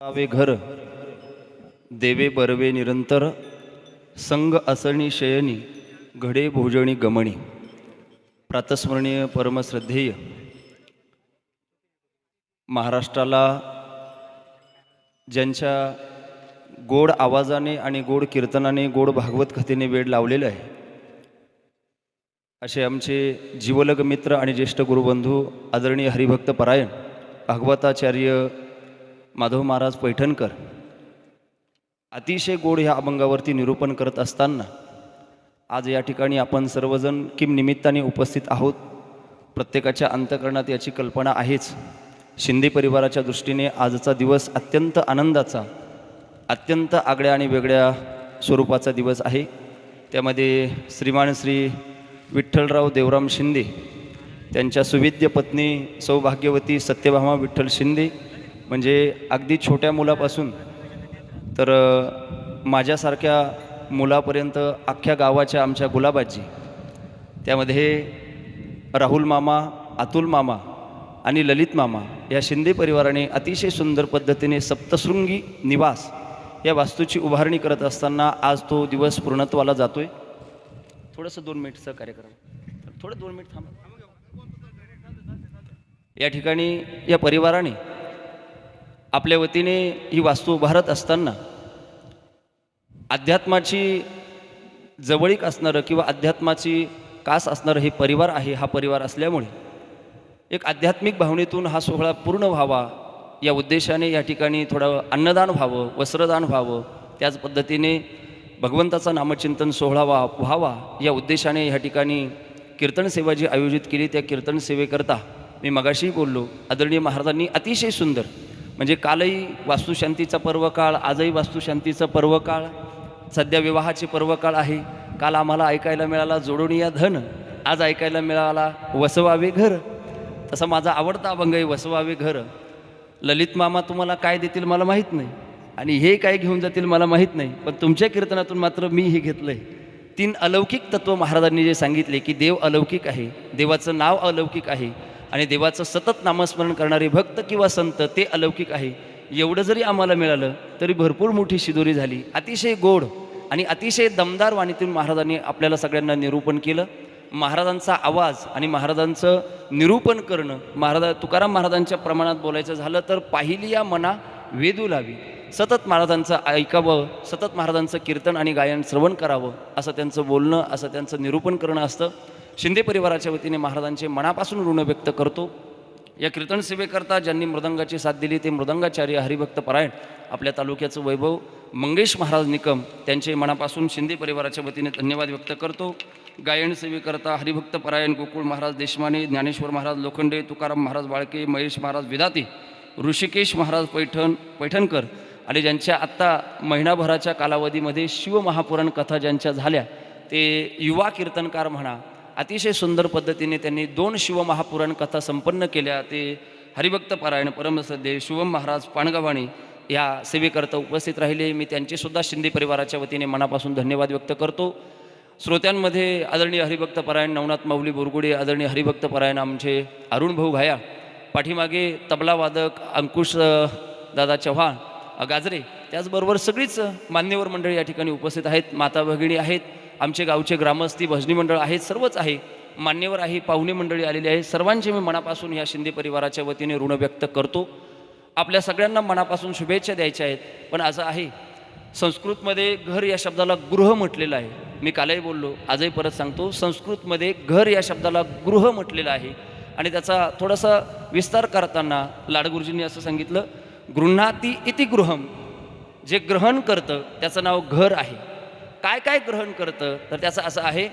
आवे घर देवे बरवे निरंतर संग असणी शयनी घडे भोजणी गमणी. प्रातस्मरणीय परमश्रद्धेय. महाराष्ट्राला ज्यांच्या गोड आवाजाने आणि गोड कीर्तनाने गोड भागवत कथेने वेळ लावलेलं आहे असे आमचे जीवलग मित्र आणि ज्येष्ठ गुरुबंधू आदरणीय हरिभक्त परायण भागवताचार्य माधव महाराज पैठणकर अतिशय गोड ह्या अभंगावरती निरूपण करत असताना आज या ठिकाणी आपण सर्वजण किम निमित्ताने उपस्थित आहोत. प्रत्येकाच्या अंतकरणात याची कल्पना आहेच. शिंदे परिवाराच्या दृष्टीने आजचा दिवस अत्यंत आनंदाचा अत्यंत आगळ्या आणि वेगळ्या स्वरूपाचा दिवस आहे. त्यामध्ये श्रीमान श्री विठ्ठलराव देवराम शिंदे त्यांच्या सुविद्य पत्नी सौभाग्यवती सत्यभामा विठ्ठल शिंदे म्हणजे अगदी छोट्या मुलापासून तर माझ्यासारख्या मुलापर्यंत अख्ख्या गावाच्या आमच्या गुलाबाजी त्यामध्ये राहुल मामा अतुल मामा आणि ललित मामा या शिंदे परिवाराने अतिशय सुंदर पद्धतीने सप्तशृंगी निवास या वास्तूची उभारणी करत असताना आज तो दिवस पूर्णत्वाला जातोय. थोडंसं दोन मिनिटचा कार्यक्रम. थोडं दोन मिनिट थांबा. या ठिकाणी या परिवाराने आपल्या वतीने ही वास्तू उभारत असताना अध्यात्माची जवळीक असणारं किंवा अध्यात्माची कास असणारं हे परिवार आहे हा परिवार असल्यामुळे एक आध्यात्मिक भावनेतून हा सोहळा पूर्ण व्हावा या उद्देशाने या ठिकाणी थोडं अन्नदान व्हावं वस्त्रदान व्हावं त्याच पद्धतीने भगवंताचा नामचिंतन सोहळा व्हा व्हावा या उद्देशाने या ठिकाणी कीर्तन सेवा जी आयोजित केली त्या कीर्तन सेवेकरता मी मगाशी बोललो आदरणीय महाराजांनी अतिशय सुंदर म्हणजे कालही वास्तुशांतीचा पर्वकाळ आजही वास्तुशांतीचा पर्वकाळ सध्या विवाहाचे पर्वकाळ आहे. काल आम्हाला ऐकायला मिळाला जोडून या धन आज ऐकायला मिळाला वसवावे घर. तसा माझा आवडता अभंग आहे वसवावे घर. ललित मामा तुम्हाला काय देतील मला माहीत नाही आणि हे काय घेऊन जातील मला माहीत नाही पण तुमच्या कीर्तनातून मात्र मी हे घेतलं आहे तीन अलौकिक तत्व महाराजांनी जे सांगितले की देव अलौकिक आहे देवाचं नाव अलौकिक आहे आणि देवाचं सतत नामस्मरण करणारे भक्त किंवा संत ते अलौकिक आहे. एवढं जरी आम्हाला मिळालं तरी भरपूर मोठी शिदोरी झाली. अतिशय गोड आणि अतिशय दमदार वाणीतून महाराजांनी आपल्याला सगळ्यांना निरूपण केलं. महाराजांचा आवाज आणि महाराजांचं निरूपण करणं महाराजा तुकाराम महाराजांच्या प्रमाणात बोलायचं झालं तर पाहिली या मना वेदू लावी. सतत महाराजांचं ऐकावं सतत महाराजांचं कीर्तन आणि गायन श्रवण करावं असं त्यांचं बोलणं असं त्यांचं निरूपण करणं असतं. शिंदे परिवाराच्या वतीने महाराजांचे मनापासून ऋण व्यक्त करतो. या कीर्तन सेवेकरता ज्यांनी मृदंगाची साथ दिली ते मृदंगाचार्य हरिभक्त परायण आपल्या तालुक्याचं वैभव मंगेश महाराज निकम त्यांचे मनापासून शिंदे परिवाराच्या वतीने धन्यवाद व्यक्त करतो. गायन सेवेकरता हरिभक्त परायण गोकुळ महाराज देशमाने ज्ञानेश्वर महाराज लोखंडे तुकाराम महाराज बाळके महेश महाराज विदाते ऋषिकेश महाराज पैठण पैठणकर आणि ज्यांच्या आत्ता महिनाभराच्या कालावधीमध्ये शिवमहापुराण कथा ज्यांच्या झाल्या ते युवा कीर्तनकार म्हणा अतिशय सुंदर पद्धतीने त्यांनी दोन शिवमहापुराण कथा संपन्न केल्या. ते हरिभक्त पारायण परमश्रद्धे शिवम महाराज पाणगव्हाणी या सेवेकरता उपस्थित राहिले. मी त्यांचेसुद्धा शिंदे परिवाराच्या वतीने मनापासून धन्यवाद व्यक्त करतो. श्रोत्यांमध्ये आदरणीय हरिभक्त परायण नवनाथ माऊली बोरगुडे आदरणीय हरिभक्त परायण आमचे अरुण भाऊ घाया पाठीमागे तबला वादक अंकुश दादा चव्हाण गाजरे त्याचबरोबर सगळीच मान्यवर मंडळी या ठिकाणी उपस्थित आहेत. माता भगिनी आहेत. आमचे गावचे ग्रामस्थी भजनी मंडळ आहेत सर्वच आहे. मान्यवर आहे पाहुणे मंडळी आलेली आहे सर्वांचे मी मनापासून या शिंदे परिवाराच्या वतीने ऋण व्यक्त करतो. आपल्या सगळ्यांना मनापासून शुभेच्छा द्यायच्या आहेत. पण असं आहे संस्कृतमध्ये घर या शब्दाला गृह म्हटलेलं आहे. मी कालही बोललो आजही परत सांगतो संस्कृतमध्ये घर या शब्दाला गृह म्हटलेलं आहे. आणि त्याचा थोडासा विस्तार करताना लाडगुरुजींनी असं सांगितलं गृह्णाती इति गृहम. जे ग्रहण करतं त्याचं नाव घर आहे. काय काय ग्रहण करतं? तर त्याचं असं आहे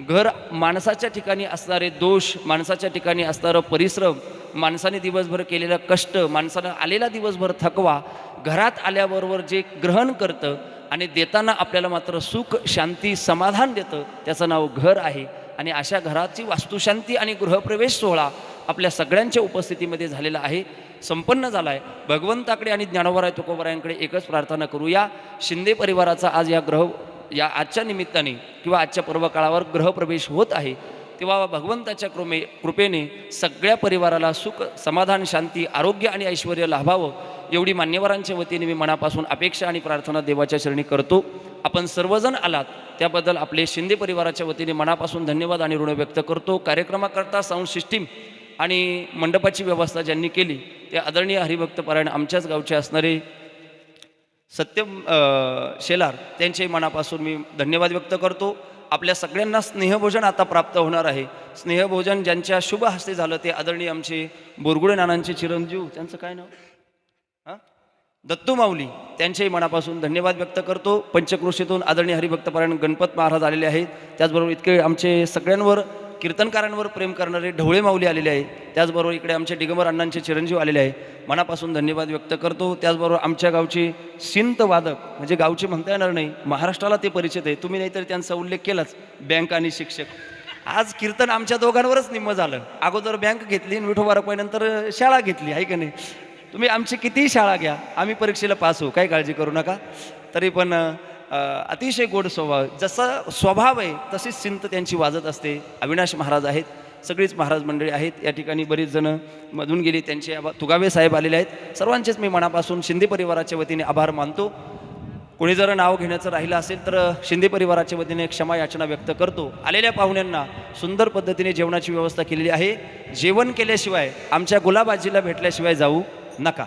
घर माणसाच्या ठिकाणी असणारे दोष माणसाच्या ठिकाणी असणारं परिश्रम माणसाने दिवसभर केलेलं कष्ट माणसानं आलेला दिवसभर थकवा घरात आल्याबरोबर जे ग्रहण करतं आणि देताना आपल्याला मात्र सुख शांती समाधान देतं त्याचं नाव घर आहे. आणि अशा घराची वास्तुशांती आणि गृहप्रवेश सोहळा आपल्या सगळ्यांच्या उपस्थितीमध्ये झालेला आहे संपन्न झाला आहे भगवंताकडे आणि ज्ञानोबराय तुकोबरायांकडे एकच प्रार्थना करूया. शिंदे परिवाराचा आज या ग्रह या आजच्या निमित्ताने किंवा आजच्या पर्वकाळावर ग्रहप्रवेश होत आहे तेव्हा भगवंताच्या कृमे कृपेने सगळ्या परिवाराला सुख समाधान शांती आरोग्य आणि ऐश्वर लाभावं एवढी मान्यवरांच्या वतीने मी मनापासून अपेक्षा आणि प्रार्थना देवाच्या शरणी करतो. आपण सर्वजण आलात त्याबद्दल आपले शिंदे परिवाराच्या वतीने मनापासून धन्यवाद आणि ऋण व्यक्त करतो. कार्यक्रमाकरता साऊंड सिस्टीम आणि मंडपाची व्यवस्था ज्यांनी केली ते आदरणीय हरिभक्त परायण आमच्याच गावचे असणारे सत्यम शेलार त्यांचे मनापासून मी धन्यवाद व्यक्त करतो. आपल्या सगळ्यांना स्नेहभोजन आता प्राप्त होणार आहे. स्नेहभोजन ज्यांच्या शुभ हस्ते झालं ते आदरणीय आमचे बोरगुडे नानांचे चिरंजीव त्यांचं काय नाव? हां? दत्तू माऊली त्यांच्याही मनापासून धन्यवाद व्यक्त करतो. पंचक्रोशीतून आदरणीय हरिभक्तपरायण गणपत महाराज आलेले आहेत. त्याचबरोबर इतके आमचे सगळ्यांवर कीर्तनकारांवर प्रेम करणारे ढवळे माऊली आलेले आहे. त्याचबरोबर इकडे आमचे डिगंबर अण्णांचे चिरंजीव आलेले आहे. मनापासून धन्यवाद व्यक्त करतो. त्याचबरोबर आमच्या गावचे सिंत वादक म्हणजे गावचे म्हणता येणार नाही महाराष्ट्राला ते परिचित आहे. तुम्ही नाहीतर त्यांचा उल्लेख केलाच बँक आणि शिक्षक. आज कीर्तन आमच्या दोघांवरच निम्म झालं. अगोदर बँक घेतली आणि विठोबा रुपयानंतर शाळा घेतली आहे का नाही? तुम्ही आमची कितीही शाळा घ्या आम्ही परीक्षेला पास होऊ. काही काळजी करू नका. तरी पण अतिशय गोड स्वभाव. जसा स्वभाव आहे तशीच सिंत त्यांची वाजत असते. अविनाश महाराज आहेत सगळीच महाराज मंडळी आहेत. या ठिकाणी बरीच जण मधून गेली. त्यांचे आबा तुगावे साहेब आलेले आहेत. सर्वांचेच मी मनापासून शिंदे परिवाराच्या वतीने आभार मानतो. कोणी जर नाव घेण्याचं राहिलं असेल तर शिंदे परिवाराच्या वतीने क्षमा याचना व्यक्त करतो. आलेल्या पाहुण्यांना सुंदर पद्धतीने जेवणाची व्यवस्था केलेली आहे. जेवण केल्याशिवाय आमच्या गुलाबाजीला भेटल्याशिवाय जाऊ नका.